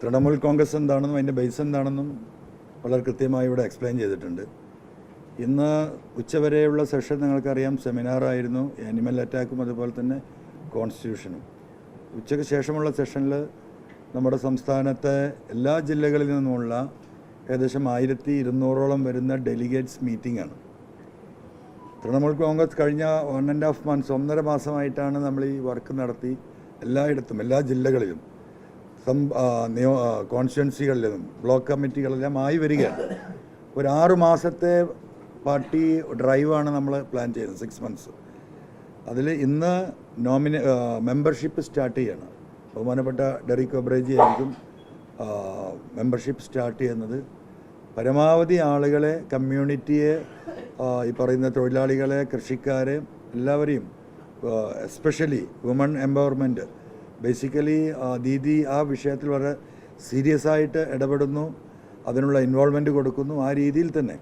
തൃണമൂൽ കോൺഗ്രസ് എന്താണെന്നും അതിന്റെ ബേസ് എന്താണെന്നും വളരെ കൃത്യമായി ഇവിടെ എക്സ്പ്ലെയിൻ ചെയ്തിട്ടുണ്ട്. ഇന്ന് ഉച്ചവരെയുള്ള സെഷൻ നിങ്ങൾക്കറിയാം സെമിനാറായിരുന്നു ആനിമൽ അറ്റാക്കും അതുപോലെ തന്നെ കോൺസ്റ്റിറ്റ്യൂഷനും ഉച്ചയ്ക്ക് ശേഷമുള്ള സെഷനിൽ നമ്മുടെ സംസ്ഥാനത്തെ എല്ലാ ജില്ലകളിൽ നിന്നുമുള്ള ഏകദേശം ആയിരത്തി ഇരുന്നൂറോളം വരുന്ന ഡെലിഗേറ്റ്സ് മീറ്റിംഗ് ആണ്. തൃണമൂൽ കോൺഗ്രസ് കഴിഞ്ഞ വൺ ആൻഡ് ഹാഫ് മന്ത്സ് ഒന്നര മാസമായിട്ടാണ് നമ്മൾ ഈ വർക്ക് നടത്തി എല്ലായിടത്തും എല്ലാ ജില്ലകളിലും. സം ആ, നിയോ കോൺസ്റ്റിറ്റ്വൻസികളിലും ബ്ലോക്ക് കമ്മിറ്റികളെല്ലാം ആയി വരികയാണ്. ഒരു ആറ് മാസത്തെ പാർട്ടി ഡ്രൈവാണ് നമ്മൾ പ്ലാൻ ചെയ്യുന്നത് സിക്സ് മന്ത്സ് അതിൽ ഇന്ന് നോമിന മെമ്പർഷിപ്പ് സ്റ്റാർട്ട് ചെയ്യണം. ബഹുമാനപ്പെട്ട ഡെറിക് ഒബ്രേജി ആയിരിക്കും മെമ്പർഷിപ്പ് സ്റ്റാർട്ട് ചെയ്യുന്നത്. പരമാവധി ആളുകളെ കമ്മ്യൂണിറ്റിയെ ഈ പറയുന്ന തൊഴിലാളികളെ കൃഷിക്കാരെ എല്ലാവരെയും especially woman empowerment basically Didi ആ വിഷയത്തിൽ വളരെ സീരിയസ് ആയിട്ട് ഇടപെടുന്നു അതിനുള്ള ഇൻവോൾവ്മെന്റ് കൊടുക്കുന്നു ആ രീതിയിൽ തന്നെ.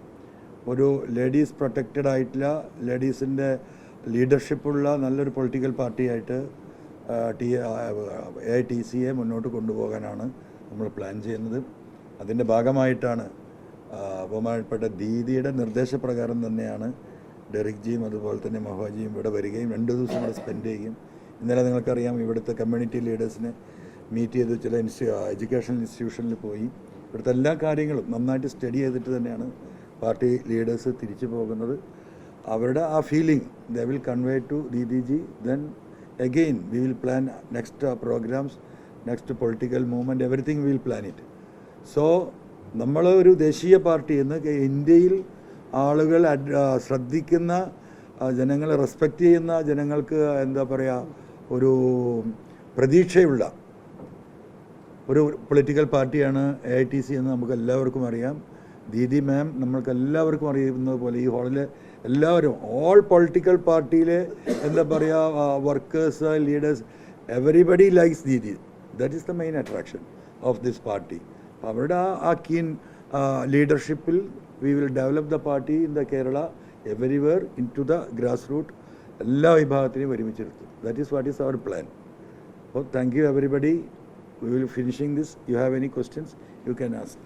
ഒരു ലേഡീസ് പ്രൊട്ടക്റ്റഡ് ആയിട്ടുള്ള ലേഡീസിന്റെ ലീഡർഷിപ്പുള്ള നല്ലൊരു പൊളിറ്റിക്കൽ പാർട്ടിയായിട്ട് ടി എ ടി സിയെ മുന്നോട്ട് കൊണ്ടുപോകാനാണ് നമ്മൾ പ്ലാൻ ചെയ്യുന്നത്. അതിന്റെ ഭാഗമായിട്ടാണ് ബഹുമാനപ്പെട്ട ദീദിയുടെ നിർദ്ദേശപ്രകാരം തന്നെയാണ് ഡെറിക് ജിയും അതുപോലെ തന്നെ മഹോജിയും ഇവിടെ വരികയും രണ്ട് ദിവസം ഇവിടെ സ്പെൻഡ് ചെയ്യുകയും ഇന്നലെ നിങ്ങൾക്കറിയാം ഇവിടുത്തെ കമ്മ്യൂണിറ്റി ലീഡേഴ്സിനെ മീറ്റ് ചെയ്ത് ചില ഇൻസ്റ്റി എഡ്യൂക്കേഷണൽ ഇൻസ്റ്റിറ്റ്യൂഷനിൽ പോയി. ഇവിടുത്തെ എല്ലാ കാര്യങ്ങളും നന്നായിട്ട് സ്റ്റഡി ചെയ്തിട്ട് തന്നെയാണ് പാർട്ടി ലീഡേഴ്സ് തിരിച്ചു പോകുന്നത്. അവരുടെ ആ feeling they will convey to Didi ji then again we will plan next programs next political movement everything will plan it so നമ്മൾ ഒരു ദേശീയ പാർട്ടി എന്ന് ഇന്ത്യയിൽ ആളുകൾ ശ്രദ്ധിക്കുന്ന ജനങ്ങളെ റെസ്പെക്റ്റ് ചെയ്യുന്ന ജനങ്ങൾക്ക് എന്താ പറയുക ഒരു പ്രതീക്ഷയുള്ള ഒരു പൊളിറ്റിക്കൽ പാർട്ടിയാണ് എ ഐ ടി സി എന്ന് നമുക്ക് എല്ലാവർക്കും അറിയാം. ദീദി മാം നമ്മൾക്ക് എല്ലാവർക്കും അറിയുന്നത് പോലെ ഈ ഹാളിലെ എല്ലാവരും ഓൾ പൊളിറ്റിക്കൽ പാർട്ടിയിലെ എന്താ പറയുക workers leaders everybody likes Didi. That is the main attraction of this party അവരുടെ ആ ആ keen ലീഡർഷിപ്പിൽ we will develop the party in the Kerala everywhere in to the grass root എല്ലാ വിഭാഗത്തിനെയും ഒരുമിച്ചെടുത്തു. That is what is our plan അപ്പോൾ thank you everybody we will finishing this you have any questions you can ask.